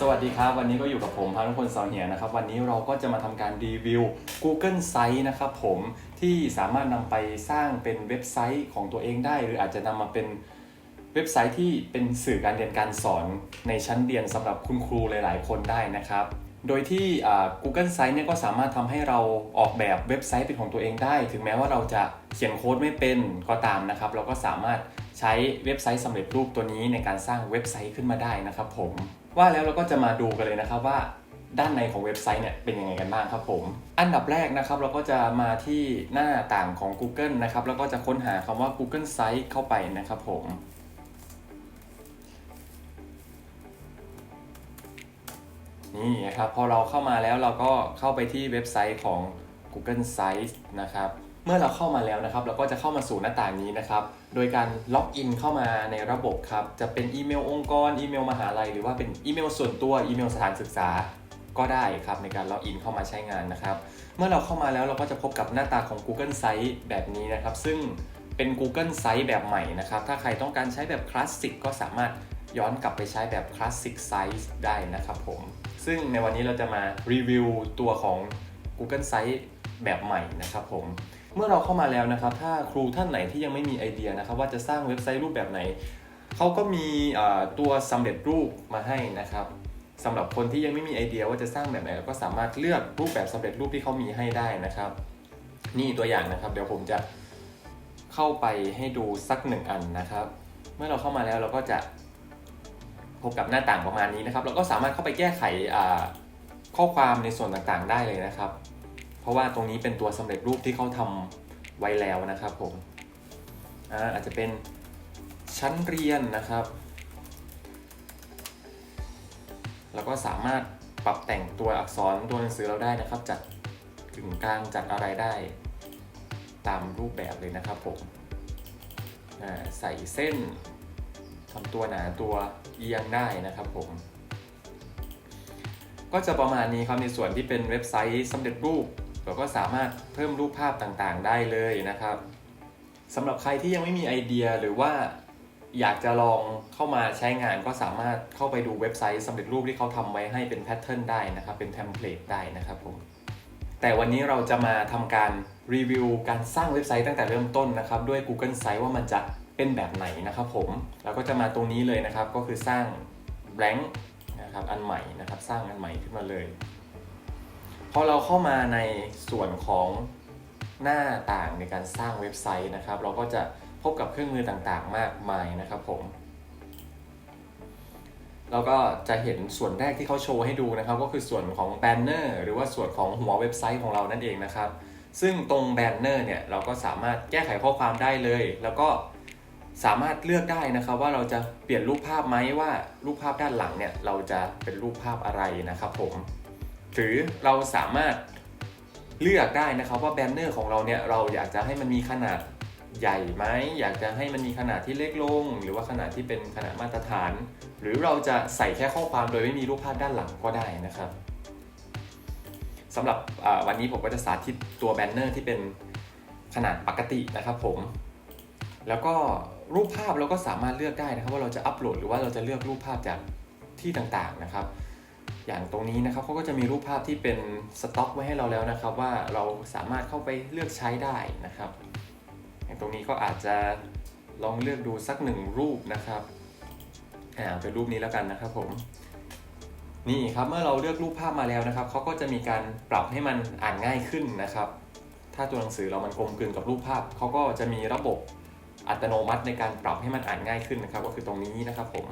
สวัสดีครับ วันนี้ก็อยู่กับผมพานุพลสอนเหียนะครับ วันนี้เราก็จะมาทำการรีวิว Google Site นะครับผมที่สามารถนำไปสร้างเป็นเว็บไซต์ของตัวเองได้ หรืออาจจะนำมาเป็นเว็บไซต์ที่เป็นสื่อการเรียนการสอนในชั้นเรียนสำหรับคุณครูหลาย ๆ คนได้นะครับ โดยที่ Google Site เนี่ยก็สามารถทำให้เราออกแบบเว็บไซต์เป็นของตัวเองได้ ถึงแม้ว่าเราจะเขียนโค้ดไม่เป็นก็ตามนะครับ เราก็สามารถใช้เว็บไซต์สำเร็จรูปตัวนี้ในการสร้างเว็บไซต์ขึ้นมาได้นะครับผม ว่าแล้วเราก็จะมาดูกันเลยนะครับว่าด้านในของเว็บไซต์เนี่ยเป็นยังไงกันบ้างครับผม อันดับแรกนะครับเราก็จะมาที่หน้าต่างของ Google นะครับแล้วก็จะค้นหาคำว่า Google Site เข้าไปนะครับผมนี่นะครับพอเราเข้ามาแล้วเราก็เข้าไปที่เว็บไซต์ของ Google Sites นะครับ เมื่อเราเข้ามาแล้วนะครับ เราก็จะเข้ามาสู่หน้าต่างนี้นะครับ โดยการล็อกอินเข้ามาในระบบครับ จะเป็นอีเมลองค์กร อีเมลมหาลัย หรือว่าเป็นอีเมลส่วนตัว อีเมลสถานศึกษาก็ได้ครับในการล็อกอินเข้ามาใช้งานนะครับ เมื่อเราเข้ามาแล้วเราก็จะพบกับหน้าตาของ Google Site แบบนี้นะครับ ซึ่งเป็น Google Site แบบใหม่นะครับ ถ้าใครต้องการใช้แบบคลาสสิกก็สามารถย้อนกลับไปใช้แบบคลาสสิกไซส์ได้นะครับผม ซึ่งในวันนี้เราจะมารีวิวตัวของ Google Site แบบใหม่นะครับผม เมื่อเราเข้ามาแล้วนะครับ ถ้าครูท่านไหนที่ยังไม่มีไอเดียนะครับว่าจะสร้างเว็บไซต์รูปแบบไหน เขาก็มีตัวสำเร็จรูปมาให้นะครับสำหรับคนที่ยังไม่มีไอเดียว่าจะสร้างแบบไหนก็สามารถเลือกรูปแบบสำเร็จรูปที่เขามีให้ได้นะครับ นี่ตัวอย่างนะครับ เดี๋ยวผมจะเข้าไปให้ดูสักหนึ่งอันนะครับ เมื่อเราเข้ามาแล้วเราก็จะพบกับหน้าต่างประมาณนี้นะครับ เราก็สามารถเข้าไปแก้ไขข้อความในส่วนต่างๆ ได้เลยนะครับ ราะว่าตรงนี้เป็นตัวสำเร็จรูปที่เขาทำไว้แล้วนะครับผมอาจจะเป็นชั้นเรียนนะครับ แล้วก็สามารถปรับแต่งตัวอักษรตัวหนังสือเราได้นะครับ จัดกึ่งกลางจัดอะไรได้ ตามรูปแบบเลยนะครับผมใส่เส้นทำตัวหนาตัวเอียงได้นะครับผม ก็จะประมาณนี้ครับในส่วนที่เป็นเว็บไซต์สำเร็จรูป เราก็สามารถเพิ่มรูปภาพต่างๆ ได้เลยนะครับสำหรับใครที่ยังไม่มีไอเดียหรือว่าอยากจะลองเข้ามาใช้งานก็สามารถเข้าไปดูเว็บไซต์สำเร็จรูปที่เขาทำไว้ให้เป็นแพทเทิร์นได้นะครับ เป็นเทมเพลตได้นะครับผมแต่วันนี้เราจะมาทำการรีวิวการสร้างเว็บไซต์ตั้งแต่เริ่มต้นนะครับ ด้วย Google Site ว่ามันจะเป็นแบบไหนนะครับผมเราก็จะมาตรงนี้เลยนะครับ ก็คือสร้าง blank นะครับอันใหม่นะครับ สร้างอันใหม่ขึ้นมาเลย พอเราเข้ามาในส่วนของหน้าต่างในการสร้างเว็บไซต์นะครับ เราก็จะพบกับเครื่องมือต่างๆ มากมายนะครับผมเราก็จะเห็นส่วนแรกที่เขาโชว์ให้ดูนะครับ ก็คือส่วนของแบนเนอร์หรือว่าส่วนของหัวเว็บไซต์ของเรานั่นเองนะครับ ซึ่งตรงแบนเนอร์เนี่ยเราก็สามารถแก้ไขข้อความได้เลย แล้วก็สามารถเลือกได้นะครับว่าเราจะเปลี่ยนรูปภาพไหมว่ารูปภาพด้านหลังเนี่ยเราจะเป็นรูปภาพอะไรนะครับผม หรือเราสามารถเลือกได้นะครับว่าแบนเนอร์ของเราเนี่ยเราอยากจะให้มันมีขนาดใหญ่ไหมอยากจะให้มันมีขนาดที่เล็กลง หรือว่าขนาดที่เป็นขนาดมาตรฐาน หรือเราจะใส่แค่ข้อความโดยไม่มีรูปภาพด้านหลังก็ได้นะครับสำหรับวันนี้ผมก็จะสาธิตตัวแบนเนอร์ที่เป็นขนาดปกตินะครับผม แล้วก็รูปภาพเราก็สามารถเลือกได้นะครับ ว่าเราจะอัปโหลดหรือว่าเราจะเลือกรูปภาพจากที่ต่างๆนะครับ อย่างตรงนี้นะครับเขาก็จะมีรูปภาพที่เป็นสต็อกไว้ให้เราแล้วนะครับ ว่าเราสามารถเข้าไปเลือกใช้ได้นะครับ อย่างตรงนี้ก็อาจจะลองเลือกดูสักหนึ่งรูปนะครับอ่าเป็นรูปนี้แล้วกันนะครับผมนี่ครับเมื่อเราเลือกรูปภาพมาแล้วนะครับเขาก็จะมีการปรับให้มันอ่านง่ายขึ้นนะครับ ถ้าตัวหนังสือเรามันกลมกลืนกับรูปภาพเขาก็จะมีระบบอัตโนมัติในการปรับให้มันอ่านง่ายขึ้นนะครับ ก็คือตรงนี้นะครับผม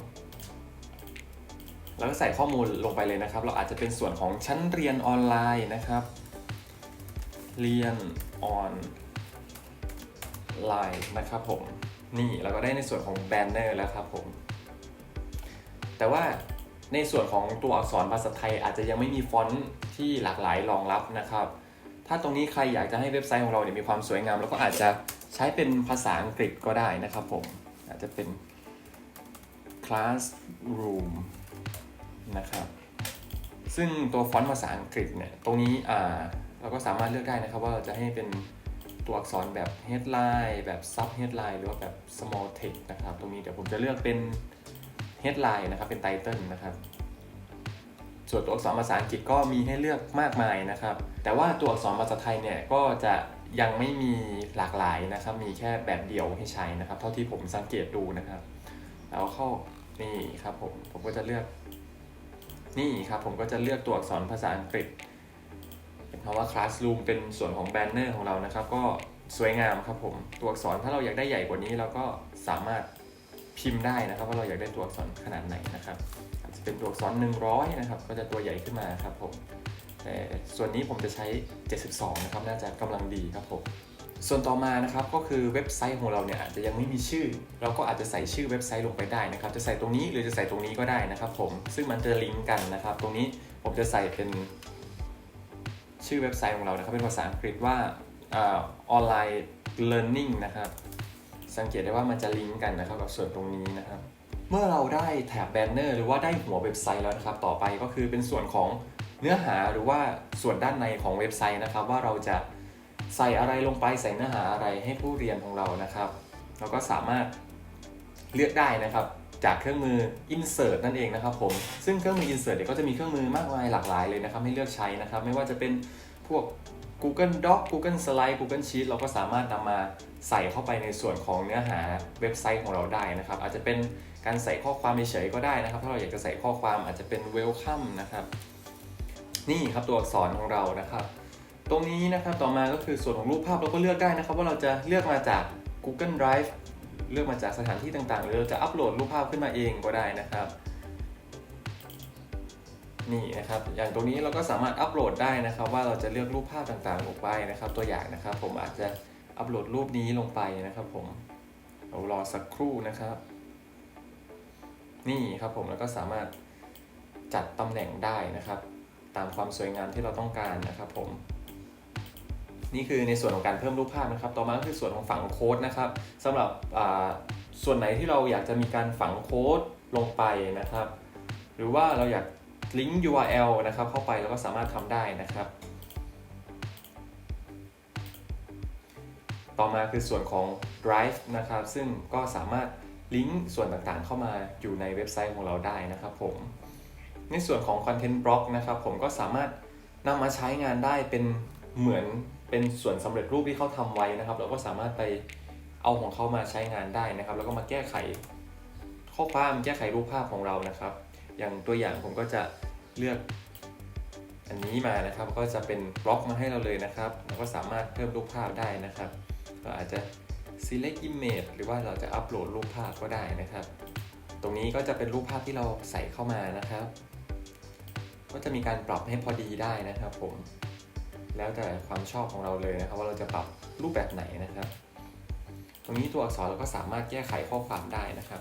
แล้วก็ใส่ข้อมูลลงไปเลยนะครับ เราอาจจะเป็นส่วนของชั้นเรียนออนไลน์นะครับ เรียนออนไลน์นะครับผมนี่เราก็ได้ในส่วนของแบนเนอร์แล้วครับผม แต่ว่าในส่วนของตัวอักษรภาษาไทยอาจจะยังไม่มีฟอนต์ที่หลากหลายรองรับนะครับ ถ้าตรงนี้ใครอยากจะให้เว็บไซต์ของเราเนี่ยมีความสวยงาม แล้วก็อาจจะใช้เป็นภาษาอังกฤษก็ได้นะครับผม อาจจะเป็น classroom นะครับ ซึ่งตัวฟอนต์ภาษาอังกฤษเนี่ย ตรงนี้อ่าเราก็สามารถเลือกได้นะครับว่าเราจะให้เป็นตัวอักษรแบบ headline แบบ sub headline หรือว่าแบบ small text นะครับ ตรงนี้เดี๋ยวผมจะเลือกเป็น headline นะครับ เป็น title นะครับ ส่วนตัวอักษรภาษาอังกฤษก็มีให้เลือกมากมายนะครับ แต่ว่าตัวอักษรภาษาไทยเนี่ยก็จะยังไม่มีหลากหลายนะครับ มีแค่แบบเดียวให้ใช้นะครับ เท่าที่ผมสังเกตดูนะครับ แล้วเข้านี่ครับผม ผมก็จะเลือก นี่ครับผมก็จะเลือกตัวอักษรภาษาอังกฤษ เป็นคำว่า classroom เป็นส่วนของแบนเนอร์ของเรานะครับ ก็สวยงามครับผม ตัวอักษรถ้าเราอยากได้ใหญ่กว่านี้เราก็สามารถพิมพ์ได้นะครับ ว่าเราอยากได้ตัวอักษรขนาดไหนนะครับอาจจะเป็นตัวอักษร 100 นะครับ ก็จะตัวใหญ่ขึ้นมาครับผมแต่ส่วนนี้ผมจะใช้ 72 นะครับ น่าจะกำลังดีครับผม ส่วนต่อมานะครับก็คือเว็บไซต์ของเราเนี่ยอาจจะยังไม่มีชื่อ เราก็อาจจะใส่ชื่อเว็บไซต์ลงไปได้นะครับ จะใส่ตรงนี้หรือจะใส่ตรงนี้ก็ได้นะครับ ผมซึ่งมันจะลิงก์กันนะครับ ตรงนี้ผมจะใส่เป็นชื่อเว็บไซต์ของเรานะครับ เป็นภาษาอังกฤษว่าออนไลน์ learning นะครับ สังเกตได้ว่ามันจะลิงก์กันนะครับกับส่วนตรงนี้นะครับ เมื่อเราได้แถบแบนเนอร์หรือว่าได้หัวเว็บไซต์แล้วนะครับ ต่อไปก็คือเป็นส่วนของเนื้อหาหรือว่าส่วนด้านในของเว็บไซต์นะครับ ว่าเราจะ ใส่อะไรลงไปใส่เนื้อหาอะไรให้ผู้เรียนของเรานะครับ เราก็สามารถเลือกได้นะครับ จากเครื่องมือ insert นั่นเองนะครับผมซึ่งเครื่องมือ insert เนี่ยก็จะมีเครื่องมือมากมายหลากหลายเลยนะครับ ให้เลือกใช้นะครับ ไม่ว่าจะเป็นพวก Google Doc Google Slide Google Sheet เราก็สามารถนำมาใส่เข้าไปในส่วนของเนื้อหาเว็บไซต์ของเราได้นะครับ อาจจะเป็นการใส่ข้อความเฉยๆก็ได้นะครับ ถ้าเราอยากจะใส่ข้อความอาจจะเป็น welcome นะครับ นี่ครับตัวอักษรของเรานะครับ ตรงนี้นะครับต่อมาก็คือส่วนของรูปภาพเราก็เลือกได้นะครับ ว่าเราจะเลือกมาจาก Google Drive เลือกมาจากสถานที่ต่างๆ หรือเราจะอัปโหลดรูปภาพขึ้นมาเองก็ได้นะครับนี่นะครับ อย่างตรงนี้เราก็สามารถอัปโหลดได้นะครับ ว่าเราจะเลือกรูปภาพต่างๆลงไปนะครับ ตัวอย่างนะครับ ผมอาจจะอัปโหลดรูปนี้ลงไปนะครับ ผมเรารอสักครู่นะครับ นี่ครับผมแล้วก็สามารถจัดตำแหน่งได้นะครับ ตามความสวยงามที่เราต้องการนะครับ ผม นี่คือในส่วนของการเพิ่มรูปภาพนะครับ ต่อมาก็คือส่วนของฝังโค้ดนะครับสำหรับส่วนไหนที่เราอยากจะมีการฝังโค้ดลงไปนะครับ หรือว่าเราอยากลิงก์ URL นะครับเข้าไปเราก็สามารถทำได้นะครับ ต่อมาคือส่วนของ Drive นะครับ ซึ่งก็สามารถลิงก์ส่วนต่างๆ เข้ามาอยู่ในเว็บไซต์ของเราได้นะครับผมในส่วนของ Content Block นะครับ ผมก็สามารถนำมาใช้งานได้เป็น เหมือนเป็นส่วนสำเร็จรูปที่เขาทำไว้นะครับ เราก็สามารถไปเอาของเขามาใช้งานได้นะครับ แล้วก็มาแก้ไขข้อความแก้ไขรูปภาพของเรานะครับ อย่างตัวอย่างผมก็จะเลือกอันนี้มานะครับ ก็จะเป็นบล็อกมาให้เราเลยนะครับเราก็สามารถเพิ่มรูปภาพได้นะครับก็อาจจะ select image หรือว่าเราจะอัปโหลดรูปภาพก็ได้นะครับ ตรงนี้ก็จะเป็นรูปภาพที่เราใส่เข้ามานะครับ ก็จะมีการปรับให้พอดีได้นะครับผม แล้วแต่ความชอบของเราเลยนะครับว่าเราจะปรับรูปแบบไหนนะครับ ตรงนี้ตัวอักษรเราก็สามารถแก้ไขข้อความได้นะครับ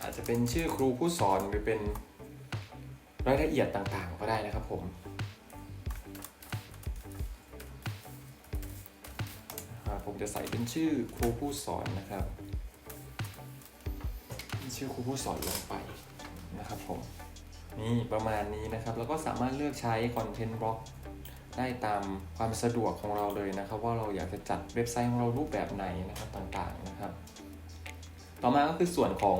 อาจจะเป็นชื่อครูผู้สอนหรือเป็นรายละเอียดต่างๆ ก็ได้นะครับผมผมจะใส่เป็นชื่อครูผู้สอนนะครับ ชื่อครูผู้สอนลงไปนะครับผมนี่ประมาณนี้นะครับ แล้วก็สามารถเลือกใช้ Content Block ได้ตามความสะดวกของเราเลยนะครับ ว่าเราอยากจะจัดเว็บไซต์ของเรารูปแบบไหนนะครับต่างๆนะครับ ต่อมาก็คือส่วนของ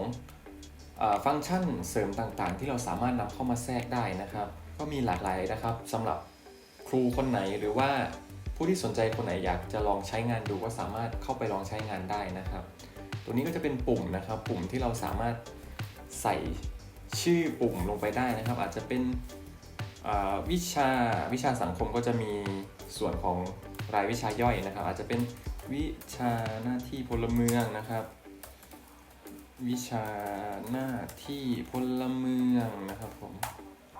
อฟังก์ชันเสริมต่างๆ ที่เราสามารถนำเข้ามาแทรกได้นะครับ ก็มีหลากหลายนะครับสำหรับครูคนไหนหรือว่าผู้ที่สนใจคนไหนอยากจะลองใช้งานดูก็สามารถเข้าไปลองใช้งานได้นะครับ ตัวนี้ก็จะเป็นปุ่มนะครับ ปุ่มที่เราสามารถใส่ชื่อปุ่มลงไปได้นะครับ อาจจะเป็น วิชาวิชาสังคมก็จะมีส่วนของรายวิชาย่อยนะครับ อาจจะเป็นวิชาหน้าที่พลเมืองนะครับ วิชาหน้าที่พลเมืองนะครับผม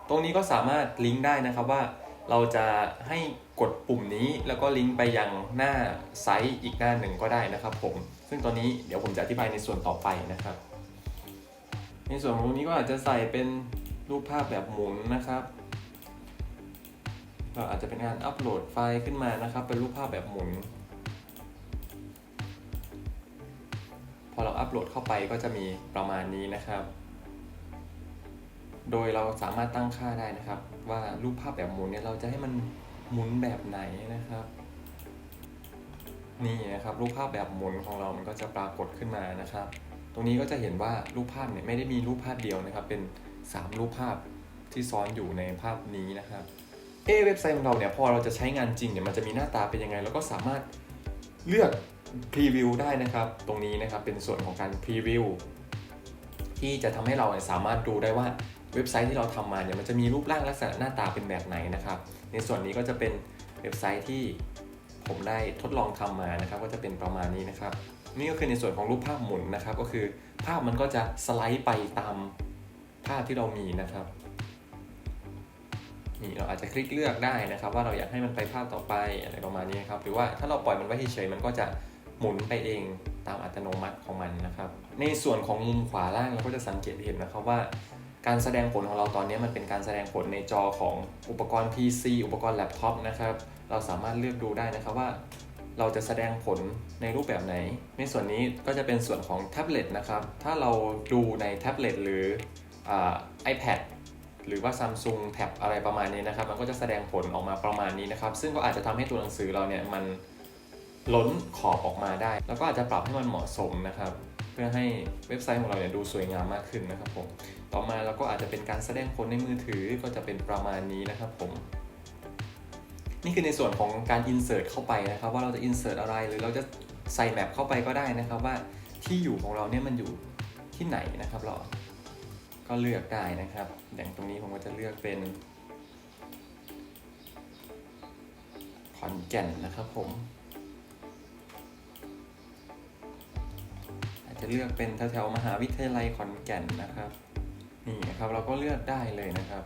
ตรงนี้ก็สามารถลิงก์ได้นะครับว่าเราจะให้กดปุ่มนี้แล้วก็ลิงก์ไปยังหน้าไซต์อีกหน้าหนึ่งก็ได้นะครับผม ซึ่งตอนนี้เดี๋ยวผมจะอธิบายในส่วนต่อไปนะครับ ในส่วนของตรงนี้ก็อาจจะใส่เป็นรูปภาพแบบหมุนนะครับ ก็อาจจะเป็นการอัปโหลดไฟล์ขึ้นมานะครับ เป็นรูปภาพแบบหมุน พอเราอัปโหลดเข้าไปก็จะมีประมาณนี้นะครับ โดยเราสามารถตั้งค่าได้นะครับ ว่ารูปภาพแบบหมุนเนี่ยเราจะให้มันหมุนแบบไหนนะครับ นี่นะครับรูปภาพแบบหมุนของเรามันก็จะปรากฏขึ้นมานะครับ ตรงนี้ก็จะเห็นว่ารูปภาพเนี่ยไม่ได้มีรูปภาพเดียวนะครับ เป็น 3 รูปภาพที่ซ้อนอยู่ในภาพนี้นะครับ เอเว็บไซต์ของเราเนี่ยพอเราจะใช้งานจริงเนี่ยมันจะมีหน้าตาเป็นยังไงแล้วก็สามารถเลือกพรีวิวได้นะครับ ตรงนี้นะครับเป็นส่วนของการพรีวิวที่จะทำให้เราเนี่ยสามารถดูได้ว่าเว็บไซต์ที่เราทำมาเนี่ยมันจะมีรูปร่างลักษณะหน้าตาเป็นแบบไหนนะครับ ในส่วนนี้ก็จะเป็นเว็บไซต์ที่ผมได้ทดลองทำมานะครับ ก็จะเป็นประมาณนี้นะครับ นี่ก็คือในส่วนของรูปภาพหมุนนะครับ ก็คือภาพมันก็จะสไลด์ไปตามภาพที่เรามีนะครับ นี่เราอาจจะคลิกเลือกได้นะครับ ว่าเราอยากให้มันไปภาพต่อไปอะไรประมาณนี้ครับหรือว่าถ้าเราปล่อยมันไว้เฉยๆมันก็จะหมุนไปเองตามอัตโนมัติของมันนะครับ ในส่วนของมุมขวาล่างเราก็จะสังเกตเห็นนะครับว่า การแสดงผลของเราตอนนี้มันเป็นการแสดงผลในจอของอุปกรณ์ PC อุปกรณ์แล็ปท็อปนะครับเราสามารถเลือกดูได้นะครับว่า เราจะแสดงผลในรูปแบบไหน ในส่วนนี้ก็จะเป็นส่วนของแท็บเล็ตนะครับถ้าเราดูในแท็บเล็ตหรืออ iPad หรือว่า Samsung Tab อะไรประมาณนี้นะครับ มันก็จะแสดงผลออกมาประมาณนี้นะครับ ซึ่งก็อาจจะทำให้ตัวหนังสือเราเนี่ยมันล้นขอบออกมาได้ แล้วก็อาจจะปรับให้มันเหมาะสมนะครับ เพื่อให้เว็บไซต์ของเราเนี่ยดูสวยงามมากขึ้นนะครับผม ต่อมาเราก็อาจจะเป็นการแสดงผลในมือถือก็จะเป็นประมาณนี้นะครับผม นี่คือในส่วนของการ insert เข้าไปนะครับ ว่าเราจะ insert อะไร หรือเราจะใส่แมปเข้าไปก็ได้นะครับว่าที่อยู่ของเราเนี่ยมันอยู่ที่ไหนนะครับเรา ก็เลือกได้นะครับ อย่างตรงนี้ผมก็จะเลือกเป็นขอนแก่นนะครับผม อาจจะเลือกเป็นแถวๆมหาวิทยาลัยขอนแก่นนะครับ นี่นะครับเราก็เลือกได้เลยนะครับ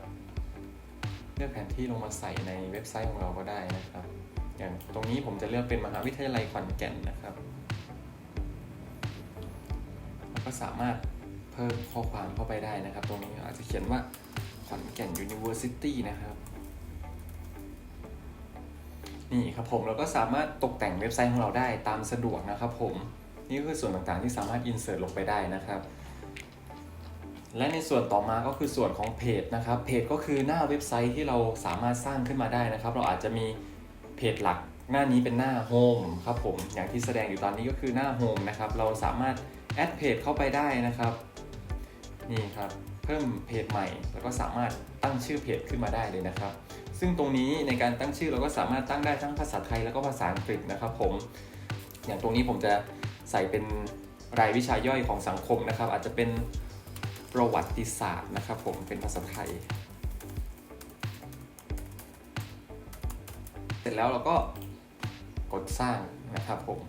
เลือกแผนที่ลงมาใส่ในเว็บไซต์ของเราก็ได้นะครับ อย่างตรงนี้ผมจะเลือกเป็นมหาวิทยาลัยขอนแก่นนะครับแล้วก็สามารถ พิ่มข้อความเข้าไปได้นะครับ ตรงนี้อาจจะเขียนว่าขอนแก่น University นะครับ นี่ครับผมเราก็สามารถตกแต่งเว็บไซต์ของเราได้ตามสะดวกนะครับผม นี่คือส่วนต่างๆที่สามารถ insert ลงไปได้นะครับและในส่วนต่อมาก็คือส่วนของเพจนะครับ เพจก็คือหน้าเว็บไซต์ที่เราสามารถสร้างขึ้นมาได้นะครับ เราอาจจะมีเพจหลักหน้านี้เป็นหน้าโฮมครับผม อย่างที่แสดงอยู่ตอนนี้ก็คือหน้าโฮมนะครับ เราสามารถแอดเพจเข้าไปได้นะครับ นี่ครับเพิ่มเพจใหม่ แล้วก็สามารถตั้งชื่อเพจขึ้นมาได้เลยนะครับ ซึ่งตรงนี้ในการตั้งชื่อเราก็สามารถตั้งได้ทั้งภาษาไทยแล้วก็ภาษาอังกฤษนะครับผม อย่างตรงนี้ผมจะใส่เป็นรายวิชาย่อยของสังคมนะครับ อาจจะเป็นประวัติศาสตร์นะครับ ผมเป็นภาษาไทย เสร็จแล้วเราก็กดสร้างนะครับผม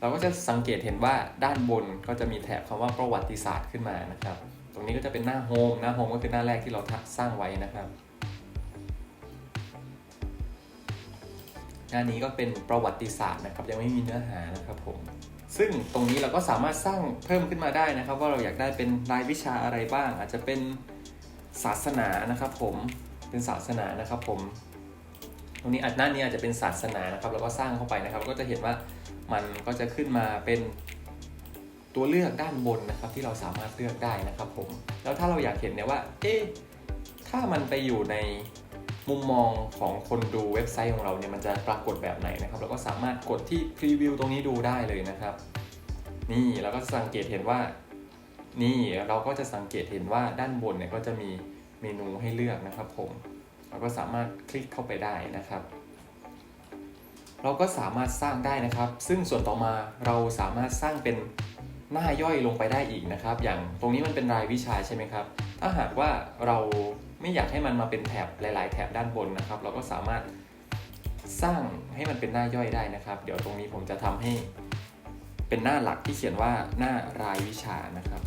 เราก็จะสังเกตเห็นว่าด้านบนก็จะมีแถบคำว่าประวัติศาสตร์ขึ้นมานะครับ ตรงนี้ก็จะเป็นหน้าโฮมหน้าโฮมก็คือหน้าแรกที่เราสร้างไว้นะครับ หน้านี้ก็เป็นประวัติศาสตร์นะครับ ยังไม่มีเนื้อหานะครับผมซึ่งตรงนี้เราก็สามารถสร้างเพิ่มขึ้นมาได้นะครับ ว่าเราอยากได้เป็นรายวิชาอะไรบ้าง อาจจะเป็นศาสนานะครับผมเป็นศาสนานะครับผม ตรงนี้อันหน้านี้อาจจะเป็นศาสนานะครับเราก็สร้างเข้าไปนะครับ ก็จะเห็นว่ามันก็จะขึ้นมาเป็น ตัวเลือกด้านบนนะครับที่เราสามารถเลือกได้นะครับผมแล้วถ้าเราอยากเห็นเนี่ยว่าเอ๊ะถ้ามันไปอยู่ในมุมมองของคนดูเว็บไซต์ของเราเนี่ยมันจะปรากฏแบบไหนนะครับเราก็สามารถกดที่พรีวิวตรงนี้ดูได้เลยนะครับ นี่เราก็สังเกตเห็นว่า นี่เราก็จะสังเกตเห็นว่าด้านบนเนี่ยก็จะมีเมนูให้เลือกนะครับผมเราก็สามารถคลิกเข้าไปได้นะครับเราก็สามารถสร้างได้นะครับ ซึ่งส่วนต่อมาเราสามารถสร้างเป็น หน้าย่อยลงไปได้อีกนะครับ อย่างตรงนี้มันเป็นรายวิชาใช่ไหมครับ ถ้าหากว่าเราไม่อยากให้มันมาเป็นแถบหลาย ๆ แถบด้านบนนะครับ เราก็สามารถสร้างให้มันเป็นหน้าย่อยได้นะครับ เดี๋ยวตรงนี้ผมจะทำให้เป็นหน้าหลักที่เขียนว่าหน้ารายวิชานะครับ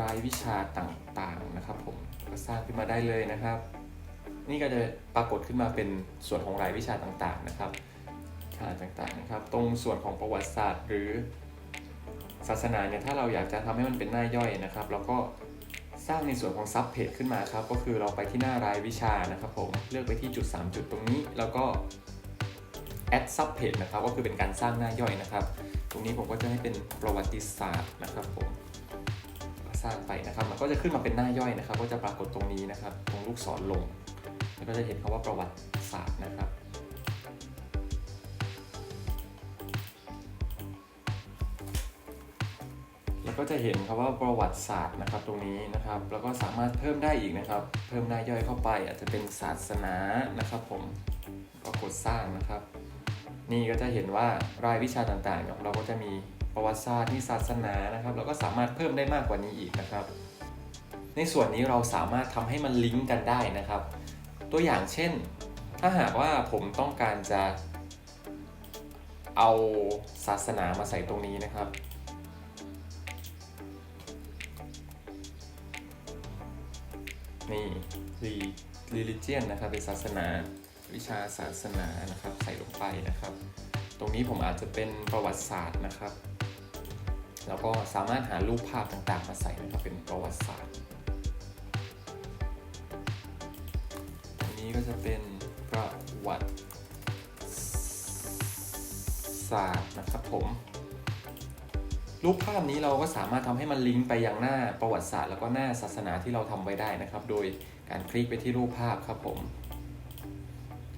รายวิชาต่างๆนะครับ ผมก็สร้างขึ้นมาได้เลยนะครับ นี่ก็จะปรากฏขึ้นมาเป็นส่วนของรายวิชาต่างๆนะครับ วิชาต่างๆนะครับ ตรงส่วนของประวัติศาสตร์ หรือศาสนาเนี่ยถ้าเราอยากจะทำให้มันเป็นหน้าย่อยนะครับ เราก็สร้างในส่วนของซับเพจขึ้นมาครับ ก็คือเราไปที่หน้ารายวิชานะครับผมเลือกไปที่จุด 3 จุดตรงนี้ แล้วก็ add sub page นะครับ ก็คือเป็นการสร้างหน้าย่อยนะครับ ตรงนี้ผมก็จะให้เป็นประวัติศาสตร์นะครับผมสร้างไปนะครับ มันก็จะขึ้นมาเป็นหน้าย่อยนะครับ ก็จะปรากฏตรงนี้นะครับ ตรงลูกศรลง แล้วก็จะเห็นคำว่าประวัติศาสตร์นะครับ แล้วก็จะเห็นครับว่าประวัติศาสตร์นะครับตรงนี้นะครับ แล้วก็สามารถเพิ่มได้อีกนะครับ เพิ่มหน้าย่อยเข้าไป อาจจะเป็นศาสนานะครับผมก็กดสร้างนะครับ นี่ก็จะเห็นว่ารายวิชาต่างๆ เราก็จะมีประวัติศาสตร์มีศาสนานะครับ แล้วก็สามารถเพิ่มได้มากกว่านี้อีกนะครับ ในส่วนนี้เราสามารถทำให้มันลิงก์กันได้นะครับ ตัวอย่างเช่น ถ้าหากว่าผมต้องการจะเอาศาสนามาใส่ตรงนี้นะครับ นี่ religion นะครับเป็นศาสนาวิชาศาสนานะครับใส่ลงไปนะครับ ตรงนี้ผมอาจจะเป็นประวัติศาสตร์นะครับ แล้วก็สามารถหารูปภาพต่างๆ มาใส่นะครับเป็นประวัติศาสตร์ตรงนี้ก็จะเป็นประวัติศาสตร์นะครับผม รูปภาพนี้เราก็สามารถทำให้มันลิงก์ไปยังหน้าประวัติศาสตร์แล้วก็หน้าศาสนาที่เราทำไว้ได้นะครับ โดยการคลิกไปที่รูปภาพครับผม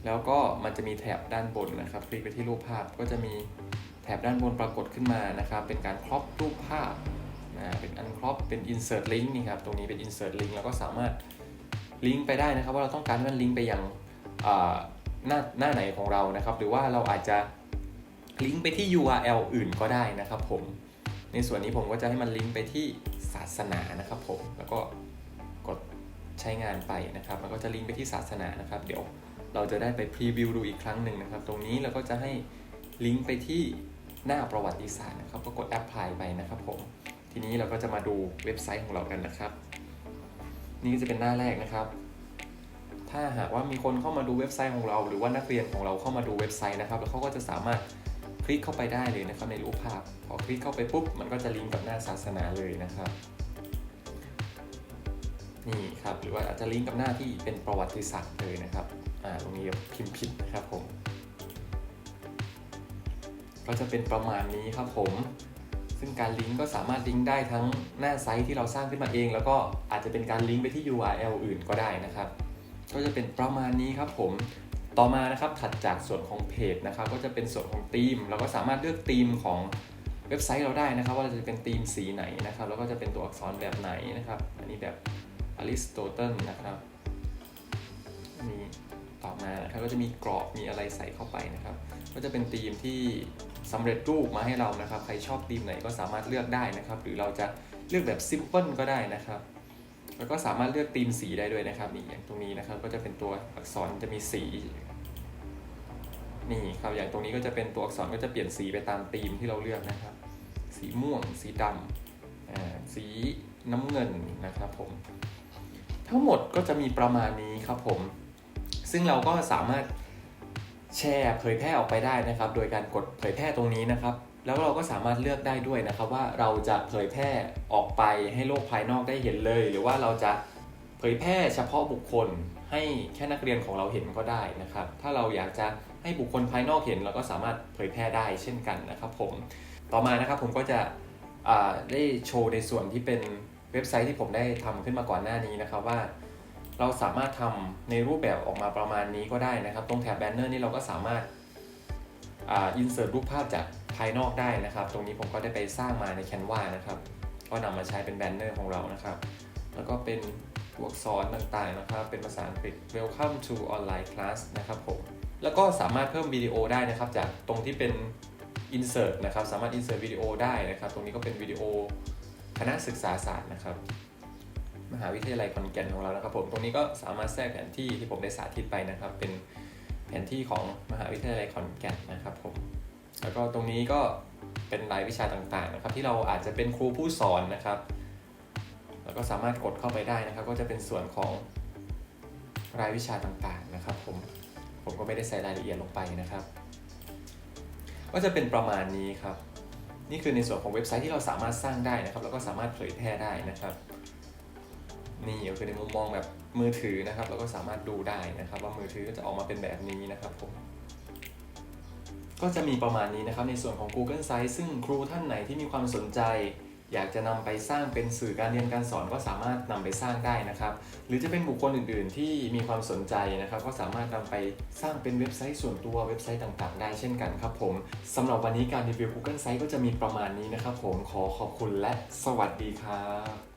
แล้วก็มันจะมีแถบด้านบนนะครับ คลิกไปที่รูปภาพก็จะมีแถบด้านบนปรากฏขึ้นมานะครับ เป็นการครอปรูปภาพนะเป็นอันครอปเป็น insert link นี่ครับ ตรงนี้เป็น insert link แล้วก็สามารถลิงก์ไปได้นะครับ ว่าเราต้องการให้มันลิงก์ไปยังหน้าหน้าไหนของเรานะครับ หรือว่าเราอาจจะลิงก์ไปที่ URL อื่นก็ได้นะครับผม ในส่วนนี้ผมก็จะให้มันลิงก์ไปที่ศาสนานะครับผม แล้วก็กดใช้งานไปนะครับ มันก็จะลิงก์ไปที่ศาสนานะครับ เดี๋ยวเราจะได้ไปพรีวิวดูอีกครั้งหนึ่งนะครับ ตรงนี้เราก็จะให้ลิงก์ไปที่หน้าประวัติศาสตร์นะครับ ก็กดแอปพลายไปนะครับผม ทีนี้เราก็จะมาดูเว็บไซต์ของเรากันนะครับ นี่ก็จะเป็นหน้าแรกนะครับ ถ้าหากว่ามีคนเข้ามาดูเว็บไซต์ของเรา หรือว่านักเรียนของเราเข้ามาดูเว็บไซต์นะครับ แล้วเขาก็จะสามารถ คลิกเข้าไปได้เลยนะครับในรูปภาพ พอคลิกเข้าไปปุ๊บ มันก็จะลิงก์กับหน้าศาสนาเลยนะครับ นี่ครับ หรือว่าอาจจะลิงก์กับหน้าที่เป็นประวัติศาสตร์เลยนะครับ อ่า ตรงนี้พิมพ์ผิดนะครับผม ก็จะเป็นประมาณนี้ครับผม ซึ่งการลิงก์ก็สามารถลิงก์ได้ทั้งหน้าไซต์ที่เราสร้างขึ้นมาเอง แล้วก็อาจจะเป็นการลิงก์ไปที่ URL อื่นก็ได้นะครับ ก็จะเป็นประมาณนี้ครับผม ต่อมานะครับถัดจากส่วนของเพจนะครับก็จะเป็นส่วนของธีมเราก็สามารถเลือกธีมของเว็บไซต์เราได้นะครับ ว่าจะเป็นธีมสีไหนนะครับแล้วก็จะเป็นตัวอักษรแบบไหนนะครับ อันนี้แบบอริสโตเติลนะครับนี่ต่อมานะครับก็จะมีกรอบมีอะไรใส่เข้าไปนะครับ ก็จะเป็นธีมที่สำเร็จรูปมาให้เรานะครับ ใครชอบธีมไหนก็สามารถเลือกได้นะครับ หรือเราจะเลือกแบบซิมเพิลก็ได้นะครับ แล้วก็สามารถเลือกธีมสีได้ด้วยนะครับนี่อย่างตรงนี้นะครับก็จะเป็นตัวอักษรจะมีสีนี่ครับอย่างตรงนี้ก็จะเป็นตัวอักษรก็จะเปลี่ยนสีไปตามธีมที่เราเลือกนะครับ สีม่วง สีดำสีน้ำเงินนะครับผมทั้งหมดก็จะมีประมาณนี้ครับผม ซึ่งเราก็สามารถแชร์เผยแพร่ออกไปได้นะครับ โดยการกดเผยแพร่ตรงนี้นะครับ แล้วเราก็สามารถเลือกได้ด้วยนะครับว่าเราจะเผยแพร่ออกไปให้โลกภายนอกได้เห็นเลย หรือว่าเราจะเผยแพร่เฉพาะบุคคลให้แค่นักเรียนของเราเห็นก็ได้นะครับ ถ้าเราอยากจะให้บุคคลภายนอกเห็น เราก็สามารถเผยแพร่ได้เช่นกันนะครับผมต่อมานะครับผมก็จะได้โชว์ในส่วนที่เป็นเว็บไซต์ที่ผมได้ทำขึ้นมาก่อนหน้านี้นะครับว่า เราสามารถทำในรูปแบบออกมาประมาณนี้ก็ได้นะครับ ตรงแถบแบนเนอร์นี่เราก็สามารถ อ่าอินเสิร์ตรูปภาพจากภายนอกได้นะครับ ตรงนี้ผมก็ได้ไปสร้างมาใน Canva นะครับ ก็นำมาใช้เป็นแบนเนอร์ของเรานะครับ แล้วก็เป็นตัวอักษรต่างๆนะครับ เป็นภาษาอังกฤษ Welcome to online class นะครับผม แล้วก็สามารถเพิ่มวิดีโอได้นะครับ จากตรงที่เป็น insert นะครับ สามารถ insert วิดีโอได้นะครับ ตรงนี้ก็เป็นวิดีโอคณะศึกษาศาสตร์นะครับ มหาวิทยาลัยขอนแก่นของเรานะครับผม ตรงนี้ก็สามารถแทรกแผนที่ที่ผมได้สาธิตไปนะครับ เป็น นที่ของมหาวิทยาลัยขอนแก่นนะครับผมแล้วก็ตรงนี้ก็เป็นรายวิชาต่างๆนะครับ ที่เราอาจจะเป็นครูผู้สอนนะครับ แล้วก็สามารถกดเข้าไปได้นะครับ ก็จะเป็นส่วนของรายวิชาต่างๆนะครับผมผมก็ไม่ได้ใส่รายละเอียดลงไปนะครับ ก็จะเป็นประมาณนี้ครับ นี่คือในส่วนของเว็บไซต์ที่เราสามารถสร้างได้นะครับ แล้วก็สามารถเผยแพร่ได้นะครับ นี่ก็คือในมุมมองแบบมือถือนะครับ เราก็สามารถดูได้นะครับ ว่ามือถือก็จะออกมาเป็นแบบนี้นะครับผมก็จะมีประมาณนี้นะครับในส่วนของ Google Sites ซึ่งครูท่านไหนที่มีความสนใจ อยากจะนำไปสร้างเป็นสื่อการเรียนการสอนก็สามารถนำไปสร้างได้นะครับ หรือจะเป็นบุคคลอื่น ๆ ที่มีความสนใจนะครับ ก็สามารถนำไปสร้างเป็นเว็บไซต์ส่วนตัวเว็บไซต์ต่างๆ ได้เช่นกันครับผมสำหรับวันนี้การรีวิว Google Site ก็จะมีประมาณนี้นะครับ ผมขอขอบคุณและสวัสดีครับ